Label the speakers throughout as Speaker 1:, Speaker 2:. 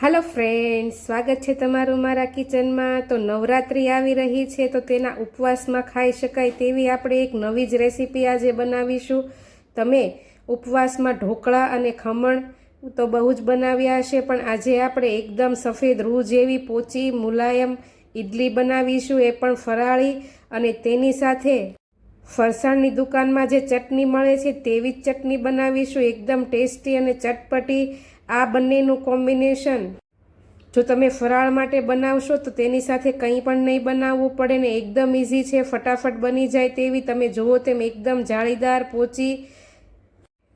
Speaker 1: હાલો friend સ્વાગત છે તમારું મારા કિચનમાં. તો નવરાત્રિ આવી રહી છે, તો તેના ઉપવાસમાં ખાઈ શકાય તેવી આપણે એક નવી જ રેસીપી આજે બનાવીશું. તમે ઉપવાસમાં ઢોકળા અને ખમણ તો બહુ જ બનાવ્યા હશે, પણ આજે આપણે એકદમ સફેદ રૂ જેવી પોચી, મુલાયમ ઈડલી બનાવીશું, એ પણ ફરાળી અને તેની સાથે ફરસાણની દુકાનમાં જે ચટણી મળે છે, તેવી જ ચટણી બનાવીશું. એકદમ ટેસ્ટી અને ચટપટી આ બંનેનું કોમ્બિનેશન જો તમે ફરાળ માટે બનાવશો તો તેની સાથે કંઈ પણ નહીં બનાવવું પડે ને એકદમ ઇઝી છે, ફટાફટ બની જાય તેવી. તમે જુઓ તેમ એકદમ જાળીદાર, પોચી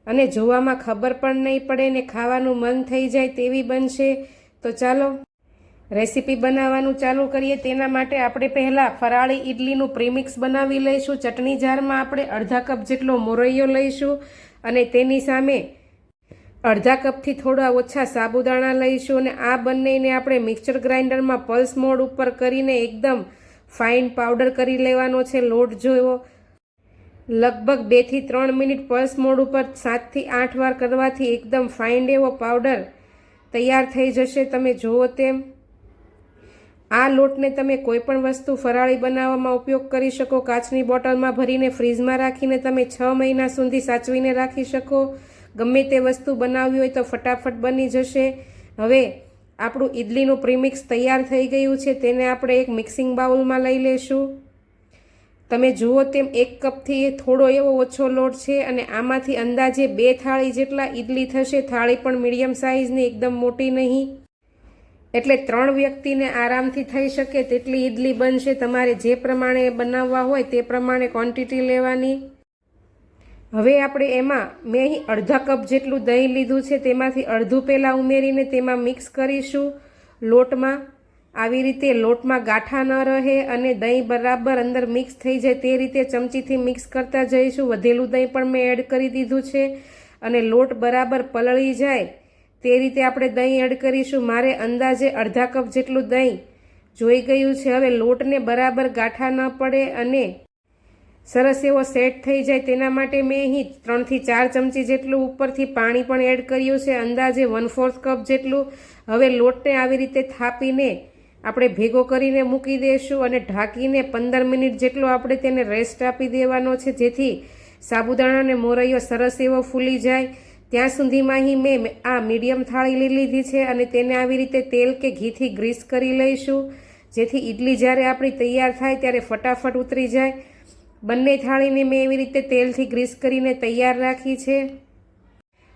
Speaker 1: અને જોવામાં ખબર પણ નહીં પડે ને ખાવાનું મન થઈ જાય તેવી બનશે. તો ચાલો, રેસીપી બનાવવાનું ચાલુ કરીએ. તેના માટે આપણે પહેલાં ફરાળી ઈડલીનું પ્રીમિક્સ બનાવી લઈશું. ચટણી જારમાં આપણે અડધા કપ જેટલો મોરૈયો લઈશું અને તેની સામે અડધા કપથી થોડા ઓછા સાબુદાણા લઈશું અને આ બંનેને આપણે મિક્સર ગ્રાઇન્ડરમાં પલ્સ મોડ ઉપર કરીને એકદમ ફાઇન પાવડર કરી લેવાનો છે. લોટ જોવો. લગભગ બેથી ત્રણ મિનિટ પલ્સ મોડ ઉપર સાતથી આઠ વાર કરવાથી એકદમ ફાઇન એવો પાવડર તૈયાર થઈ જશે. તમે જુઓ તેમ. આ લોટને તમે કોઈ પણ વસ્તુ ફરાળી બનાવવામાં ઉપયોગ કરી શકો. કાચની બોટલમાં ભરીને ફ્રીજમાં રાખીને તમે છ મહિના સુધી સાચવીને રાખી શકો. ગમે તે વસ્તુ બનાવવી હોય તો ફટાફટ બની જશે. હવે આપણું ઈડલીનું પ્રીમિક્સ તૈયાર થઈ ગયું છે, તેને આપણે એક મિક્સિંગ બાઉલમાં લઈ લેશું. તમે જુઓ તેમ એક કપથી થોડો એવો ઓછો લોટ છે અને આમાંથી અંદાજે બે થાળી જેટલા ઈડલી થશે. થાળી પણ મીડિયમ સાઇઝની એકદમ મોટી નહીં. એટલે ત્રણ વ્યક્તિને આરામથી થઈ શકે તેટલી ઈડલી બનશે. તમારે જે પ્રમાણે બનાવવા હોય તે પ્રમાણે ક્વોન્ટિટી લેવાની. હવે આપણે એમાં મેં અહીં અડધા કપ જેટલું દહીં લીધું છે, તેમાંથી અડધું પહેલાં ઉમેરીને તેમાં મિક્સ કરીશું લોટમાં. આવી રીતે લોટમાં ગાંઠા ન રહે અને દહીં બરાબર અંદર મિક્સ થઈ જાય તે રીતે ચમચીથી મિક્સ કરતા જઈશું. વધેલું દહીં પણ મેં એડ કરી દીધું છે અને લોટ બરાબર પલળી જાય તે રીતે આપણે દહીં એડ કરીશું. મારે અંદાજે અડધા કપ જેટલું દહીં જોઈ ગયું છે. હવે લોટને બરાબર ગાંઠા ન પડે અને સરસ એવો સેટ થઈ જાય તેના માટે મેં અહીં ત્રણથી ચાર ચમચી જેટલું ઉપરથી પાણી પણ એડ કર્યું છે, અંદાજે વન ફોર્થ કપ જેટલું. હવે લોટને આવી રીતે થાપીને આપણે ભેગો કરીને મૂકી દઈશું અને ઢાંકીને પંદર મિનિટ જેટલો આપણે તેને રેસ્ટ આપી દેવાનો છે, જેથી સાબુદાણા અને મોરૈયો સરસ એવો ફૂલી જાય. ત્યાં સુધીમાં અહીં મેં આ મીડિયમ થાળી લીધી છે અને તેને આવી રીતે તેલ કે ઘીથી ગ્રીસ કરી લઈશું. જેથી ઈડલી જ્યારે આપણી તૈયાર થાય ત્યારે ફટાફટ ઉતરી જાય. બંને થાળીને મેં એવી રીતે તેલથી ગ્રીસ કરીને તૈયાર રાખી છે.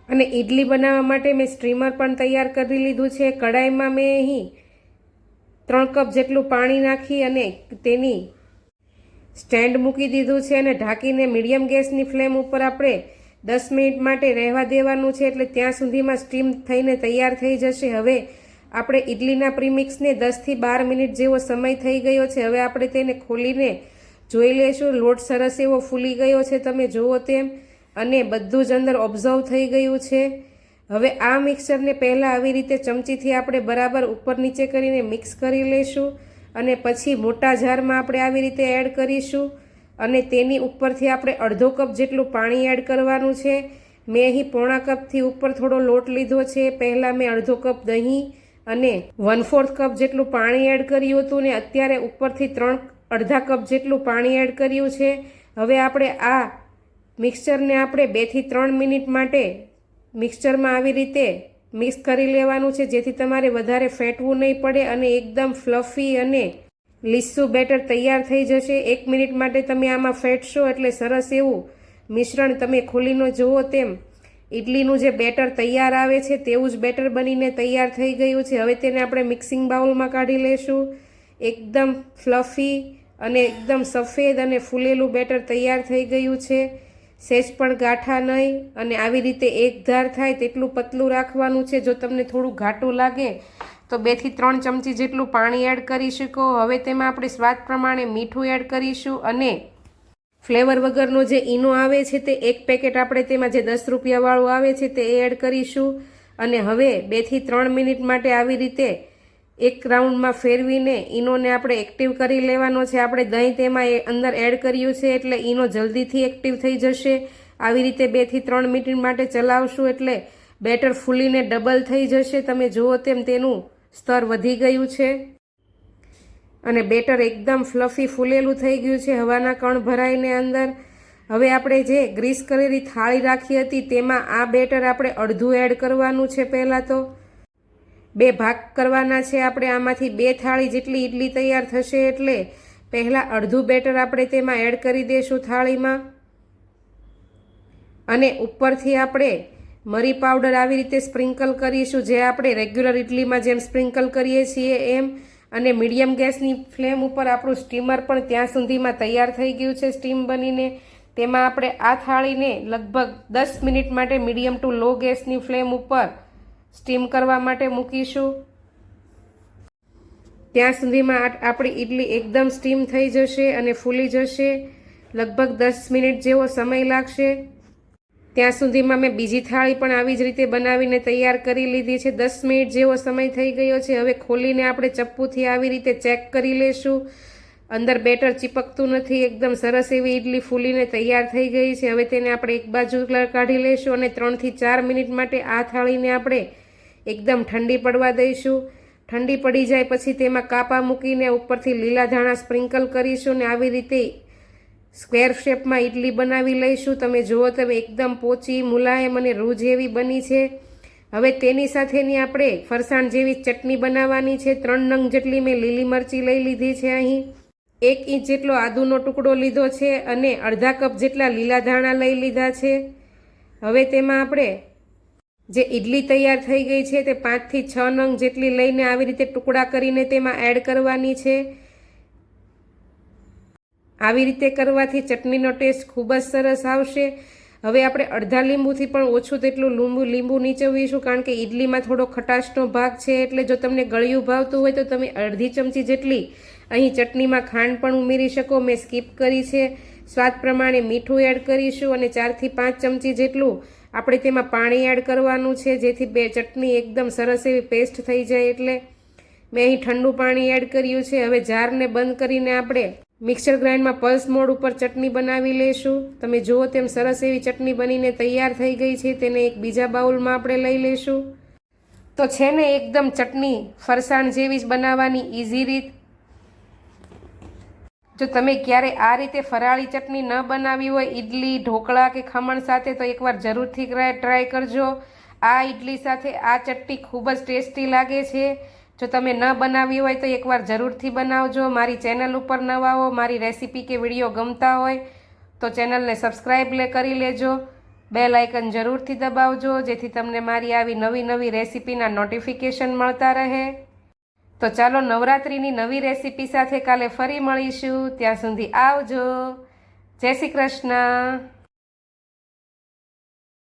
Speaker 1: અને ઈડલી બનાવવા માટે મેં સ્ટ્રીમર પણ તૈયાર કરી લીધું છે. કડાઈમાં મેં અહીં ત્રણ કપ જેટલું પાણી નાખી અને તેની સ્ટેન્ડ મૂકી દીધું છે અને ઢાંકીને મીડિયમ ગેસની ફ્લેમ ઉપર આપણે દસ મિનિટ માટે રહેવા દેવાનું છે એટલે ત્યાં સુધીમાં સ્ટીમ થઈને તૈયાર થઈ જશે. હવે આપણે ઇડલીના પ્રીમિક્સને દસથી બાર મિનિટ જેવો સમય થઈ ગયો છે. હવે આપણે તેને ખોલીને જોઈ લેશો, લોટ સરસ એવો ફૂલી ગયો છે તમે જુઓ તેમ. અને બધું જ અંદર ઓબ્ઝર્વ થઈ ગયું છે. હવે આ મિક્સરને પહેલાં આવી રીતે ચમચીથી આપણે બરાબર ઉપર નીચે કરીને મિક્સ કરી લઈશું અને પછી મોટા જારમાં આપણે આવી રીતે એડ કરીશું. અને તેની ઉપરથી આપણે અડધો કપ જેટલું પાણી એડ કરવાનું છે. મેં અહીં પોણા કપથી ઉપર થોડો લોટ લીધો છે. પહેલાં મેં અડધો કપ દહીં અને વન ફોર્થ કપ જેટલું પાણી એડ કર્યું હતું ને અત્યારે ઉપરથી ત્રણ અડધા કપ જેટલું પાણી એડ કર્યું છે. હવે આપણે આ મિક્સચરને આપણે બેથી ત્રણ મિનિટ માટે મિક્સચરમાં આવી રીતે મિક્સ કરી લેવાનું છે, જેથી તમારે વધારે ફેટવું નહીં પડે અને એકદમ ફ્લફી અને લીસું બેટર તૈયાર થઈ જશે. એક મિનિટ માટે તમે આમાં ફેટશો એટલે સરસ એવું મિશ્રણ તમે ખોલીને જુઓ તેમ ઇડલીનું જે બેટર તૈયાર આવે છે, તેવું જ બેટર બનીને તૈયાર થઈ ગયું છે. હવે તેને આપણે મિક્સિંગ બાઉલમાં કાઢી લઈશું એકદમ ફ્લફી અને એકદમ સફેદ અને ફૂલેલું બેટર તૈયાર થઈ ગયું છે. સેજ પણ ગાંઠા નહીં અને આવી રીતે એક ધાર થાય તેટલું પતલું રાખવાનું છે. જો તમને થોડું ઘાટું લાગે, તો બેથી ત્રણ ચમચી જેટલું પાણી એડ કરી શકો. હવે તેમાં આપણે સ્વાદ પ્રમાણે મીઠું એડ કરીશું અને ફ્લેવર વગરનો જે ઈનો આવે છે તે એક પેકેટ આપણે તેમાં જે દસ રૂપિયાવાળું આવે છે તે એડ કરીશું. અને હવે બેથી ત્રણ મિનિટ માટે આવી રીતે એક રાઉન્ડમાં ફેરવીને ઈનોને આપણે એક્ટિવ કરી લેવાનો છે. આપણે દહીં તેમાં અંદર એડ કર્યું છે એટલે ઈનો જલ્દીથી એક્ટિવ થઈ જશે. આવી રીતે બેથી ત્રણ મિનિટ માટે ચલાવશું એટલે બેટર ફૂલીને ડબલ થઈ જશે. તમે જુઓ તેમ તેનું સ્તર વધી ગયું છે. અને બેટર એકદમ ફ્લફી ફૂલેલું થઈ ગયું છે હવાના કણ ભરાઈને અંદર. હવે આપણે જે ગ્રીસ કરેલી થાળી રાખી હતી તેમાં આ બેટર આપણે અડધું એડ કરવાનું છે પહેલાં તો. બે ભાગ કરવાના છે આપણે. આમાંથી બે થાળી જેટલી ઇડલી તૈયાર થશે એટલે પહેલાં અડધું બેટર આપણે તેમાં એડ કરી દઈશું થાળીમાં. અને ઉપરથી આપણે મરી પાવડર આવી રીતે સ્પ્રિંકલ કરીશું, જે આપણે રેગ્યુલર ઇડલીમાં જેમ સ્પ્રિંકલ કરીએ છીએ એમ. અને મીડિયમ ગેસની ફ્લેમ ઉપર આપણું સ્ટીમર પણ ત્યાં સુધીમાં તૈયાર થઈ ગયું છે સ્ટીમ બનીને. તેમાં આપણે આ થાળીને લગભગ દસ મિનિટ માટે મીડિયમ ટુ લો ગેસની ફ્લેમ ઉપર સ્ટીમ કરવા માટે મૂકીશું. ત્યાં સુધીમાં આપણી ઈડલી એકદમ સ્ટીમ થઈ જશે અને ફૂલી જશે. લગભગ દસ મિનિટ જેવો સમય લાગશે. ત્યાં સુધીમાં મેં બીજી થાળી પણ આવી જ રીતે બનાવીને તૈયાર કરી લીધી છે. દસ મિનિટ જેવો સમય થઈ ગયો છે. હવે ખોલીને આપણે ચપ્પુથી આવી રીતે ચેક કરી લેશું. અંદર બેટર ચીપકતું નથી. એકદમ સરસ એવી ઈડલી ફૂલીને તૈયાર થઈ ગઈ છે. હવે તેને આપણે એક બાજુ કાઢી લઈશું અને ત્રણથી ચાર મિનિટ માટે આ થાળીને આપણે એકદમ ઠંડી પડવા દઈશું. ઠંડી પડી જાય પછી તેમાં કાપા મૂકીને ઉપરથી લીલા ધાણા સ્પ્રિંકલ કરીશું ને આવી રીતે સ્ક્વેર શેપમાં ઇડલી બનાવી લઈશું. તમે જુઓ તમે એકદમ પોચી, મુલાયમ અને રૂ જેવી બની છે. હવે તેની સાથેની આપણે ફરસાણ જેવી ચટણી બનાવવાની છે. ત્રણ નંગ જેટલી મેં લીલી મરચી લઈ લીધી છે અહીં. એક ઇંચ જેટલો આદુનો ટુકડો લીધો છે અને અડધા કપ જેટલા લીલા ધાણા લઈ લીધા છે. હવે તેમાં આપણે જે ઈડલી તૈયાર થઈ ગઈ છે તે પાંચથી છ નંગ જેટલી લઈને આવી રીતે ટુકડા કરીને તેમાં એડ કરવાની છે. આવી રીતે કરવાથી ચટણીનો ટેસ્ટ ખૂબ જ સરસ આવશે. હવે આપણે અડધા લીંબુથી પણ ઓછું તેટલું લીંબુ લીંબુ નીચવીશું કારણ કે ઈડલીમાં થોડો ખટાશનો ભાગ છે એટલે જો તમને ગળ્યું ભાવતું હોય તો તમે અડધી ચમચી જેટલી અહીં ચટણીમાં ખાંડ પણ ઉમેરી શકો. મેં સ્કીપ કરી છે. સ્વાદ પ્રમાણે મીઠું એડ કરીશું અને ચારથી પાંચ ચમચી જેટલું આપણે તેમાં પાણી એડ કરવાનું છે, જેથી બે ચટણી એકદમ સરસ એવી પેસ્ટ થઈ જાય એટલે. મેં અહીં ઠંડુ પાણી એડ કર્યું છે. હવે જારને બંધ કરીને આપણે મિક્સર ગ્રાઇન્ડમાં પલ્સ મોડ ઉપર ચટણી બનાવી લેશું. તમે જુઓ તેમ સરસ એવી ચટણી બનીને તૈયાર થઈ ગઈ છે. તેને એક બીજા બાઉલમાં આપણે લઈ લઈશું તો છે ને એકદમ ચટણી ફરસાણ જેવી જ બનાવવાની ઇઝી રીત. જો તમે ક્યારે આ રીતે ફરાળી ચટણી ન બનાવી હોય, ઈડલી, ઢોકળા કે ખમણ સાથે, તો એકવાર જરૂરથી ટ્રાય કરજો. આ ઈડલી સાથે આ ચટણી ખૂબ જ ટેસ્ટી લાગે છે. જો તમે ન બનાવી હોય, તો એકવાર જરૂરથી બનાવજો. મારી ચેનલ ઉપર નવા હો, મારી રેસીપી કે વીડિયો ગમતા હોય, તો ચેનલને સબસ્ક્રાઈબ કરી લેજો. બે લાઇકન જરૂરથી દબાવજો, જેથી તમને મારી આવી નવી નવી રેસીપીના નોટિફિકેશન મળતા રહે. તો ચાલો નવરાત્રિની નવી રેસીપી સાથે કાલે ફરી મળીશું. ત્યાં સુધી આવજો. જય શ્રી કૃષ્ણ.